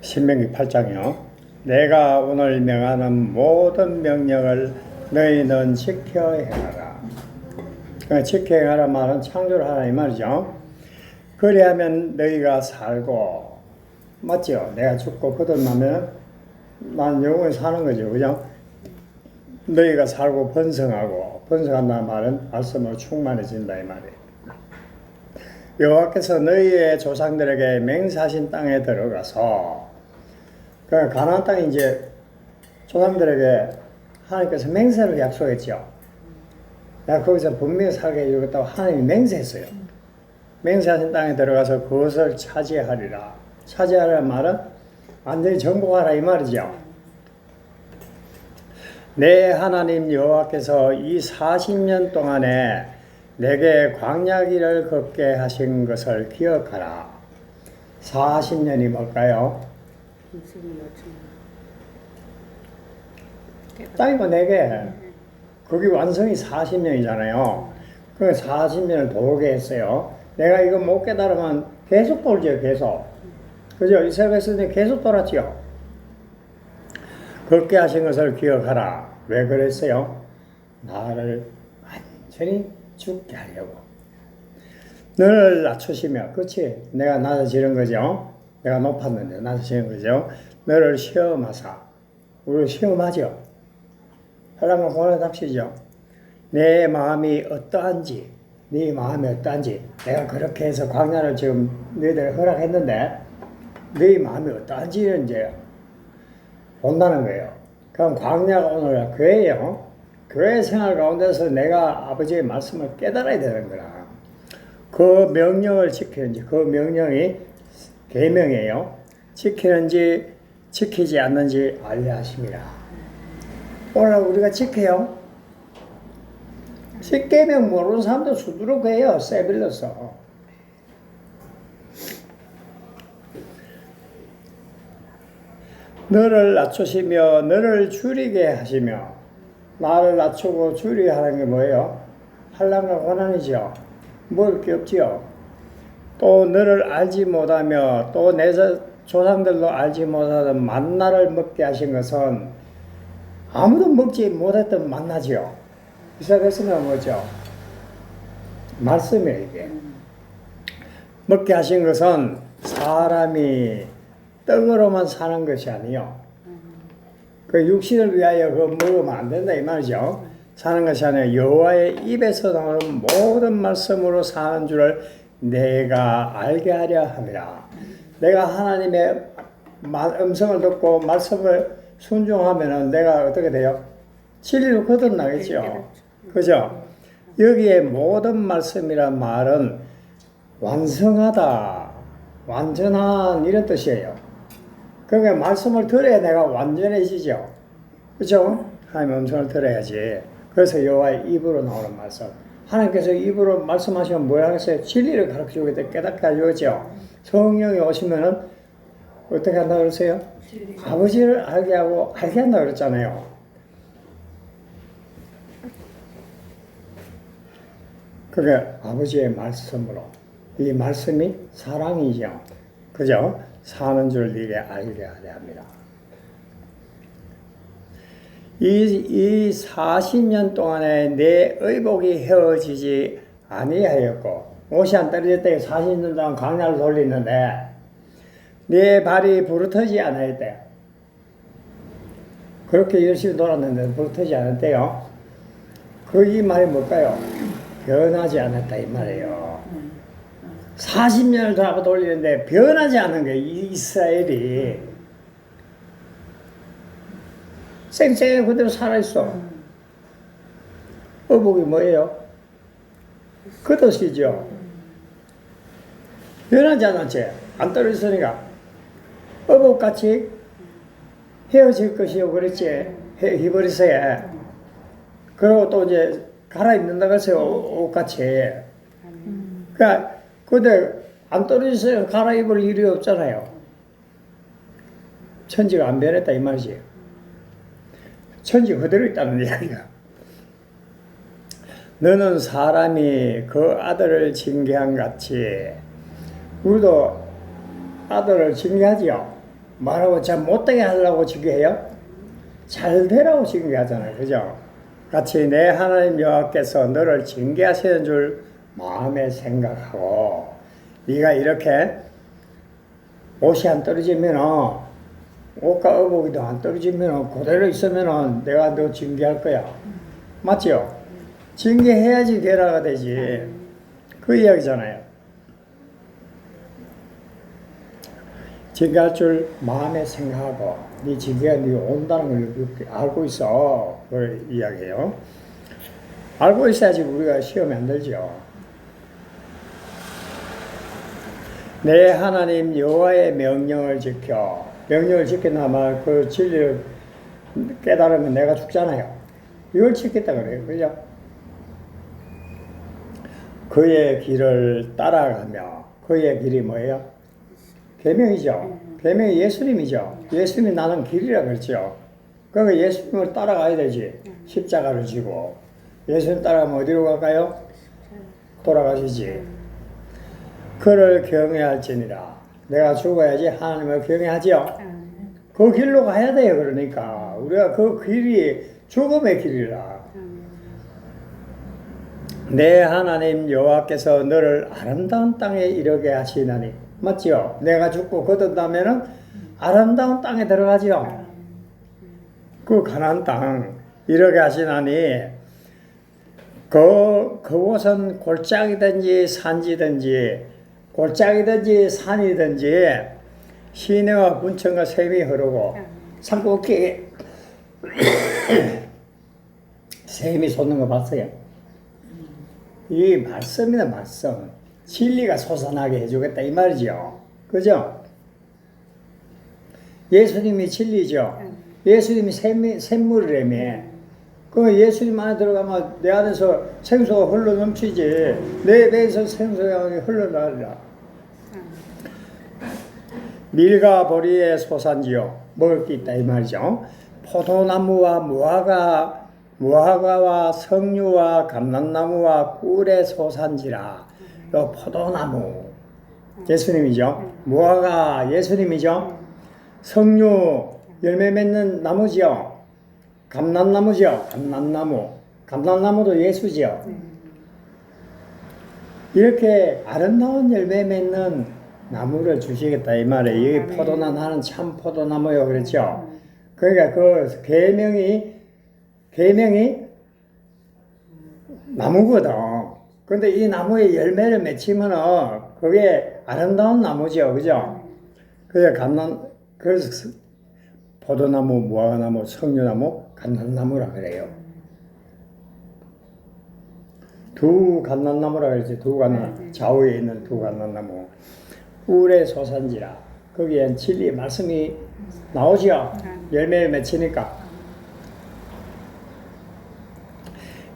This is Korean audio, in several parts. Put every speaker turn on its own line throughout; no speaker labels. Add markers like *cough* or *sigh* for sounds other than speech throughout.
신명기 8장이요. 내가 오늘 명하는 모든 명령을 너희는 지켜 행하라. 그 지켜 행하라 말은 창조를 하라 이 말이죠. 그리하면 너희가 살고 맞죠? 내가 죽고 거듭나면 난 영원히 사는 거죠. 그죠? 너희가 살고 번성하고 번성한다는 말은 말씀으로 충만해진다 이 말이에요. 여호와께서 너희의 조상들에게 맹세하신 땅에 들어가서 그 가나안 땅에 이제 조상들에게 하나님께서 맹세를 약속했죠. 야 거기서 분명히 살게 해주겠다고 하나님이 맹세했어요. 맹세하신 땅에 들어가서 그것을 차지하리라. 차지하라는 말은 완전히 정복하라 이 말이죠. 내 하나님 여호와께서 이 40년 동안에 내게 광야길을 걷게 하신 것을 기억하라. 40년이 뭘까요? 땅이고 내게 거기 완성이 40년이잖아요. 그 40년을 돌게 했어요. 내가 이거 못 깨달으면 계속 돌죠, 계속. 그죠? 이스라엘 백성들이 계속 돌았죠. 걷게 하신 것을 기억하라. 왜 그랬어요? 나를 완전히 죽게 하려고. 너를 낮추시며, 그치? 내가 낮아지는 거죠? 내가 높았는데 낮아지는 거죠? 너를 시험하사. 우리 시험하죠? 하나님을 고난답시죠. 내 마음이 어떠한지, 네 마음이 어떠한지, 내가 그렇게 해서 광야를 지금 너희들 허락했는데, 네 마음이 어떠한지를 이제 본다는 거예요. 그럼 광야가 오늘 교회예요. 교회 생활 가운데서 내가 아버지의 말씀을 깨달아야 되는 거라. 그 명령을 지키는지, 그 명령이 계명이에요. 지키는지 지키지 않는지 알려 하심이라. 오늘 우리가 지켜요. 십계명 모르는 사람도 수두룩 해요. 세빌러서. 너를 낮추시며 너를 줄이게 하시며 나를 낮추고 줄이게 하는 게 뭐예요? 한란과 고난이죠. 먹을 게 없지요. 또 너를 알지 못하며 또 내 조상들도 알지 못하던 만나를 먹게 하신 것은 아무도 먹지 못했던 만나지요. 백성은 뭐죠? 말씀이에요, 이게. 먹게 하신 것은 사람이 떡으로만 사는 것이 아니요. 그 육신을 위하여 그 먹으면 안 된다 이 말이죠. 사는 것이 아니라 여호와의 입에서 나오는 모든 말씀으로 사는 줄을 내가 알게 하려 함이라. 내가 하나님의 음성을 듣고 말씀을 순종하면은 내가 어떻게 돼요? 진리로 거듭나겠죠. 그죠? 여기에 모든 말씀이란 말은 완성하다, 완전한 이런 뜻이에요. 그러니까 말씀을 들어야 내가 완전해지죠. 그죠? 하나님 음성을 들어야지. 그래서 여호와의 입으로 나오는 말씀. 하나님께서 입으로 말씀하시면 뭐야 하겠어요? 진리를 가르쳐 주겠다, 깨닫게 해주죠. 성령이 오시면은 어떻게 한다 그러세요? 아버지를 알게 하고 알게 한다 그랬잖아요. 그게 아버지의 말씀으로 이 말씀이 사랑이죠. 그죠? 사는 줄 니게 알게 하려 합니다. 이, 이 40년 동안에 내 의복이 헤어지지 아니하였고 옷이 안 떨어졌다 40년 동안 광야를 돌리는데 내 발이 부르터지 않았대. 그렇게 열심히 돌았는데 부르터지 않았대요. 그이 말이 뭘까요? 변하지 않았다 이 말이에요. 40년을 돌아 돌리는데 변하지 않은 게 이스라엘이 쌩쌩 그대로 살아있어. 어복이 뭐예요? 겉옷이죠. 변하지 않았지. 안 떨어졌으니까. 어복같이 헤어질 것이요. 그랬지. 히브리서에. 그리고 또 이제 갈아입는다고 해서 옷같이. 그러니까, 근데 안 떨어졌어요. 갈아입을 일이 없잖아요. 천지가 안 변했다 이 말이지. 천지 그대로 있다는 이야기야. 너는 사람이 그 아들을 징계한 같이 우리도 아들을 징계하지요. 말하고 잘 못되게 하려고 징계해요? 잘 되라고 징계하잖아요. 그죠? 같이 내 하나님 여호와께서 너를 징계하시는 줄 마음에 생각하고 네가 이렇게 옷이 안 떨어지면은 옷과 의복이도 안 떨어지면은 그대로 있으면은 내가 너 징계할 거야. 맞죠? 징계해야지 되라가 되지. 그 이야기잖아요. 징계할 줄 마음에 생각하고 네 징계가 네 온다는 걸 알고 있어. 그걸 이야기해요. 알고 있어야지 우리가 시험에 안 들죠. 내 하나님 여호와의 명령을 지켜 명령을 지켜나마 그 진리를 깨달으면 내가 죽잖아요. 이걸 지켰다 그래요. 그죠? 그의 길을 따라가며 그의 길이 뭐예요? 계명이죠. 계명이 예수님이죠. 예수님이 나는 길이라 그랬죠. 그러니까 예수님을 따라가야 되지. 십자가를 지고 예수님 따라가면 어디로 갈까요? 돌아가시지. 그를 경외할지니라. 내가 죽어야지 하나님을 경외하지요.
아멘.
그 길로 가야 돼요. 그러니까 우리가 그 길이 죽음의 길이라. 내 하나님 여호와께서 너를 아름다운 땅에 이르게 하시나니 맞죠? 내가 죽고 거듭나면은 아름다운 땅에 들어가지요. 그 가나안 땅 이르게 하시나니 그 그곳은 골짜기든지 산지든지 골짜기든지 산이든지 시내와 군청과 샘이 흐르고 산꼭대기에 샘이 *coughs* 솟는 거 봤어요? 이 말씀이다 말씀 진리가 솟아나게 해주겠다 이 말이죠. 그죠? 예수님이 진리죠. 예수님이 샘이, 샘물이라며. 그 예수님 안에 들어가면 내 안에서 생수가 흘러 넘치지. 내 배에서 생수가 흘러나리라 밀과 보리의 소산지요 먹을 게 있다 이 말이죠. 포도나무와 무화과 무화과와 석류와 감람나무와 꿀의 소산지라. 요 포도나무. 예수님이죠? 무화과 예수님이죠? 석류 열매 맺는 나무지요? 감람나무지요? 감람나무. 감람나무도 예수지요. 이렇게 아름다운 열매 맺는 나무를 주시겠다 이 말이에요. 여기 포도나 나는 참 포도나무요 그랬죠. 그러니까 그 계명이 계명이 나무거든. 근데 이 나무에 열매를 맺히면은 그게 아름다운 나무죠, 그죠? 그게 감난 그래서 포도나무, 무화과나무, 석류나무, 감람나무라 그래요. 두 감람나무라 그랬지 두 감람 좌우에 있는 두 감람나무 꿀의 소산지라. 거기엔 진리 말씀이 나오지요. 열매를 맺히니까.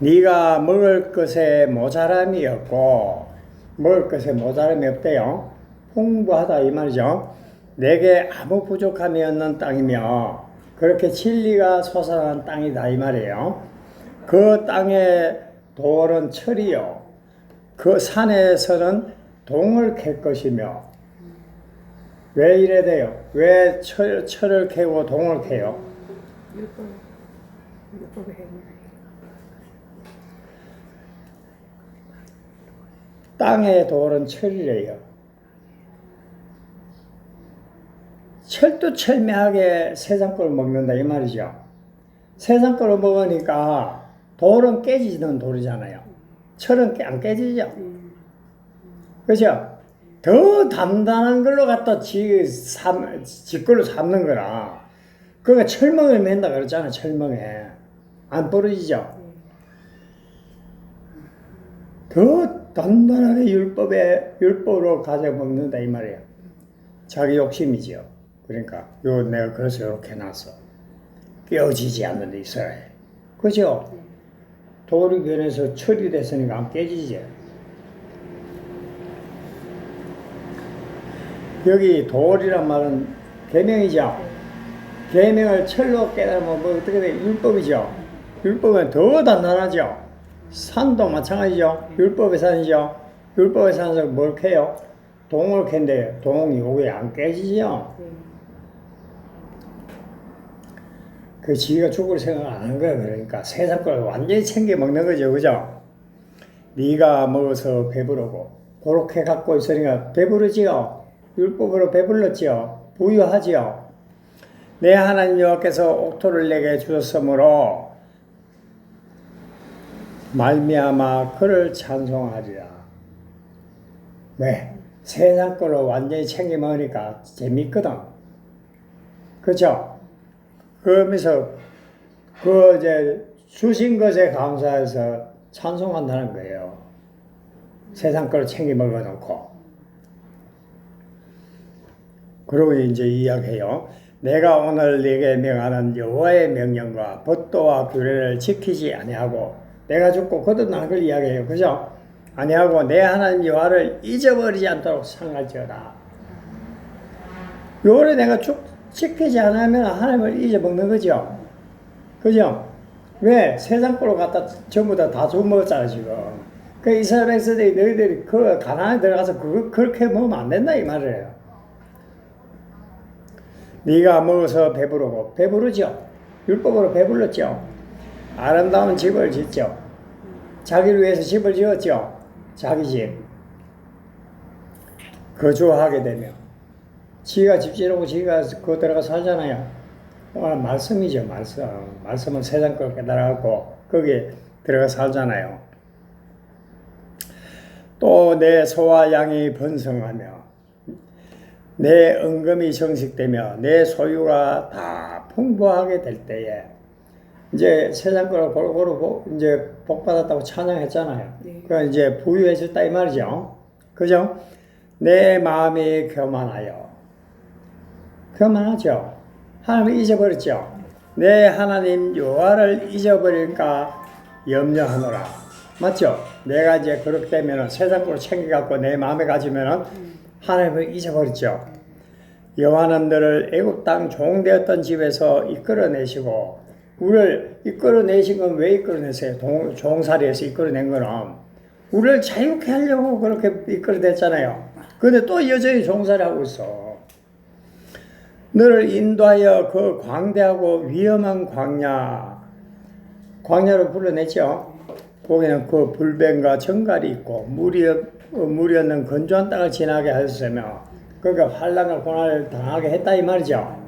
네가 먹을 것에 모자람이 없고 먹을 것에 모자람이 없대요. 풍부하다 이 말이죠. 내게 아무 부족함이 없는 땅이며 그렇게 진리가 솟아난 땅이다 이 말이에요. 그 땅에 돌은 철이요. 그 산에서는 동을 캘 것이며 왜 이래 돼요? 왜 철, 철을 캐고 동을 캐요? 땅의 돌은 철이래요. 철도 철미하게 세상 걸 먹는다 이 말이죠. 세상 걸 먹으니까 돌은 깨지는 돌이잖아요. 철은 깨- 안 깨지죠. 그죠? 더 단단한 걸로 갖다 지, 삼, 지 걸로 삼는 거라. 그러니까 철멍을 맨다 그랬잖아, 철멍에. 안 부러지죠? 더 단단하게 율법에, 율법으로 가져 먹는다, 이 말이에요. 자기 욕심이죠. 그러니까, 요, 내가 그래서 이렇게 해놨어. 깨어지지 않는 데 있어야 해. 그죠? 돌이 변해서 철이 됐으니까 안 깨지지. 여기 돌이란 말은 계명이죠. 계명을 철로 깨달으면 뭐 어떻게 돼? 율법이죠. 율법은 더 단단하죠. 산도 마찬가지죠. 율법의 산이죠. 율법의 산에서 뭘 캐요? 동을 캔대요. 동이 요게 안 깨지죠.
네.
그 지가 죽을 생각 안 하는 거야. 그러니까 세상 걸 완전히 챙겨 먹는 거죠. 그죠? 네가 먹어서 배부르고 그렇게 갖고 있으니까 배부르지요. 율법으로 배불렀지요. 부유하지요. 내 하나님 여호와께서 옥토를 내게 주셨으므로 말미암아 그를 찬송하리라. 왜? 세상 걸로 완전히 챙겨 먹으니까 재밌거든. 그렇죠? 그러면서 그 이제 주신 것에 감사해서 찬송한다는 거예요. 세상 걸 챙겨 먹어놓고. 그러고 이제 이야기해요. 내가 오늘 네게 명하는 여호와의 명령과 법도와 규례를 지키지 아니하고 내가 죽고 거듭나는 걸 이야기해요. 그죠? 아니하고 내 하나님 여호와를 잊어버리지 않도록 상할지어다. 요를 내가 쭉 지키지 않으면 하나님을 잊어먹는 거죠. 그죠? 왜? 세상 거로 갖다 전부 다다 주먹었잖아, 지금. 그 이스라엘 백성들이 너희들이 그 가나안에 들어가서 그, 그렇게 먹으면 안 된다, 이 말이에요. 네가 먹어서 배부르고, 배부르죠? 율법으로 배불렀죠? 아름다운 집을 짓죠? 자기를 위해서 집을 지었죠? 자기 집. 거주하게 되면. 지가 집 지르고 지가 그 들어가 살잖아요. 어, 말씀이죠, 말씀. 말씀은 세상 걸 깨달아갖고 거기에 들어가 살잖아요. 또 내 소와 양이 번성하며 내 은금이 정식되며 내 소유가 다 풍부하게 될 때에 이제 세상 걸 골고루 복- 이제 복 받았다고 찬양했잖아요.
네.
그 이제 부유해졌다 이 말이죠. 그죠? 내 마음이 교만하여 교만하죠. 하나님을 잊어버렸죠. 내 하나님 여호와를 잊어버릴까 염려하노라. 맞죠? 내가 이제 그렇게 되면은 세상 걸 챙겨갖고 내 마음에 가지면은 하나님을 잊어버렸죠. 여호와는 너를 애굽 땅 종되었던 집에서 이끌어내시고 우리를 이끌어내신 건 왜 이끌어내세요? 동- 종살이에서 이끌어낸 거는 우리를 자유케 하려고 그렇게 이끌어냈잖아요. 근데 또 여전히 종살이 하고 있어. 너를 인도하여 그 광대하고 위험한 광야, 광야로 불러냈죠. 거기는 그 불뱀과 정갈이 있고 물이, 없- 어, 물이 없는 건조한 땅을 지나게 하셨으며 그러니까 환란과 고난을 당하게 했다 이 말이죠.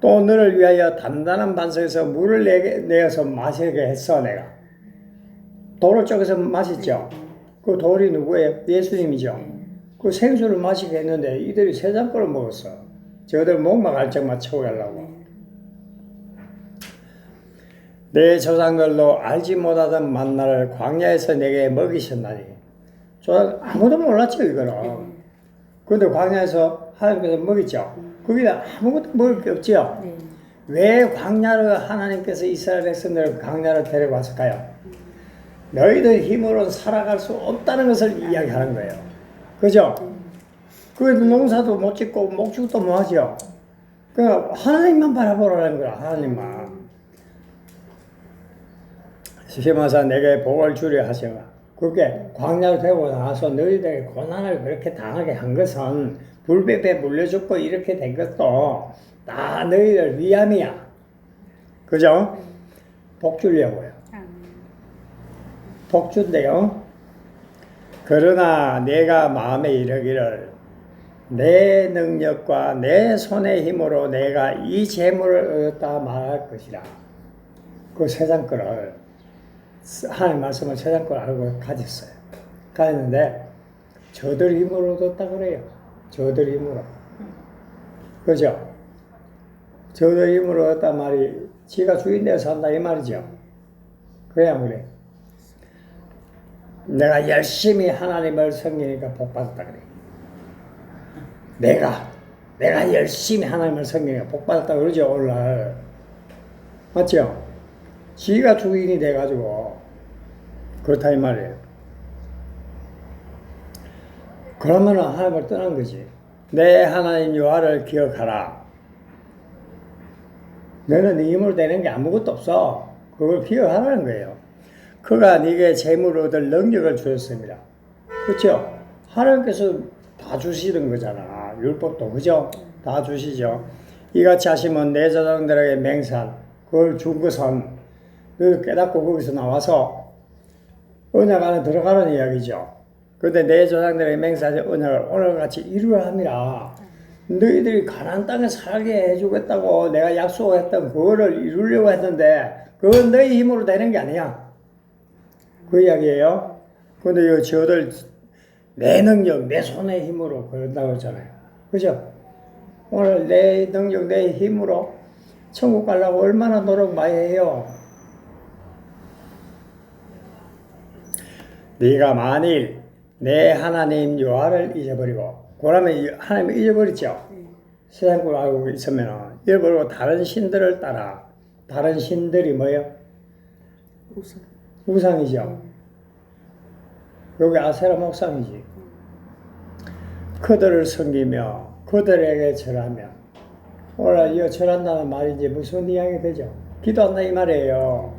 또 너를 위하여 단단한 반석에서 물을 내게, 내어서 마시게 했어 내가. 돌을 쪽에서 마셨죠. 그 돌이 누구예요? 예수님이죠. 그 생수를 마시게 했는데 이들이 세상 거를 먹었어. 저들 목막 알짝만 채워가려고. 내 조상들도 알지 못하던 만나를 광야에서 내게 먹이셨나니. 저 아무도 몰랐죠 이거는. 그런데 광야에서 하나님께서 먹였죠. 거기다 아무것도 먹을 게 없지요.
네.
왜 광야를 하나님께서 이스라엘 백성들을 광야로 데려왔을까요? 너희들 힘으로 살아갈 수 없다는 것을 이야기하는 거예요. 그죠? 그래도 농사도 못 짓고 목축도 못 하죠. 그 하나님만 바라보라는 거야. 하나님만. 시마사 내게 복을 주려 하시마. 그게 광야로 되고 나서 너희들의 고난을 그렇게 당하게 한 것은 불법에 물려 죽고 이렇게 된 것도 다 너희들 위함이야. 그죠? 복 주려고요.
아멘.
복 준대요. 그러나 내가 마음에 이르기를 내 능력과 내 손의 힘으로 내가 이 재물을 얻었다 말할 것이라. 그 세상 거를 하나님 말씀을 세상 걸 알고 가졌어요. 가졌는데 저들 힘으로 얻었다 그래요. 저들 힘으로. 그죠? 저들 힘으로 얻었단 말이 지가 주인 되어 산다 이 말이죠. 그래야 그래. 내가 열심히 하나님을 섬기니까 복 받았다 그래. 내가 내가 열심히 하나님을 섬기니까 복 받았다 그러죠 오늘날 맞죠? 지가 주인이 돼가지고 그렇다 이 말이에요. 그러면은 하나님을 떠난 거지. 내 하나님 여호와를 기억하라. 너는 네 힘으로 되는 게 아무것도 없어. 그걸 기억하라는 거예요. 그가 네게 재물을 얻을 능력을 주셨습니다. 그렇죠? 하나님께서 다 주시는 거잖아. 율법도 그죠? 다 주시죠. 이같이 하시면 내 자손들에게 맹세한 그걸 준 것은 너희 깨닫고 거기서 나와서 언약 안에 들어가는 이야기죠. 근데 내 조상들의 맹세하신 언약을 오늘같이 이루려 함이라. 너희들이 가나안 땅에 살게 해주겠다고 내가 약속했던 그거를 이루려고 했는데 그건 너희 힘으로 되는 게 아니야. 그 이야기예요. 근데 이 저들 내 능력, 내 손의 힘으로 그런다고 했잖아요. 그죠? 오늘 내 능력, 내 힘으로 천국 가려고 얼마나 노력 많이 해요. 네가 만일 내 하나님 여호와를 잊어버리고 그러면 하나님을 잊어버렸죠. 세상 걸 알고 있으면 잃어버리고 다른 신들을 따라 다른 신들이 뭐예요?
우선.
우상이죠. 여기 아세라 목상이지. 그들을 섬기며 그들에게 절하며 오늘 이 절한다는 이제 무슨 이야기 되죠? 기도한다 이 말이에요.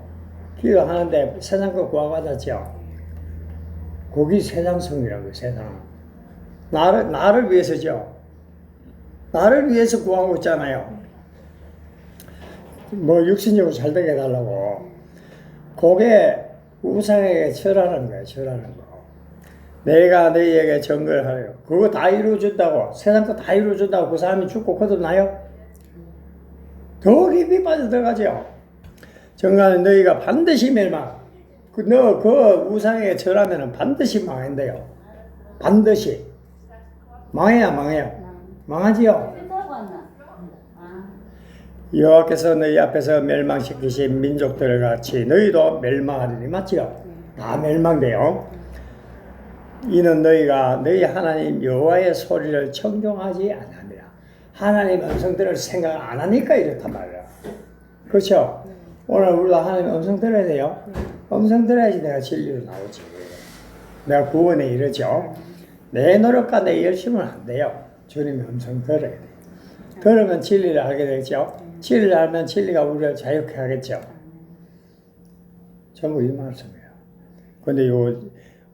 기도하는데 세상 거 구하받았죠. 거기 세상 성이라고 세상. 나를 나를 위해서죠. 나를 위해서 구하고 있잖아요. 뭐 육신적으로 잘 되게 해달라고. 그게 우상에게 절하는 거예요, 절하는 거. 내가 너희에게 정글 하려. 그거 다 이루어준다고, 세상 거 다 이루어준다고 그 사람이 죽고 거듭나요? 더 깊이 빠져들어가죠. 정가는 너희가 반드시 멸망. 그, 너, 그 우상에게 절하면 반드시 망한대요. 반드시. 망해야 망해요. 망하지요. 여호와께서 너희 앞에서 멸망시키신 민족들 같이 너희도 멸망하리니 맞지요? 다 멸망돼요. 이는 너희가 너희 하나님 여호와의 소리를 청종하지 않습니다. 하나님 음성들을 생각 안 하니까 이렇단 말이야. 그렇죠? 오늘 우리가 하나님 음성 들어야 돼요. 음성 들어야지 내가 진리로 나오지. 내가 구원에 이르죠. 내 노력과 내 열심은 안 돼요. 주님의 음성 들어야 돼. 들으면 진리를 알게 되죠. 진리를 알면 진리가 우리를 자유케 하겠죠. 전부 이 말씀이에요. 근데 요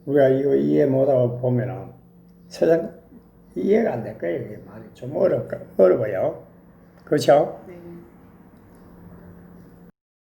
우리가 이거 이해 못하고 보면은 세상 이해가 안 될 거예요. 이 말이 좀 어렵 어려워요. 그렇죠?
네.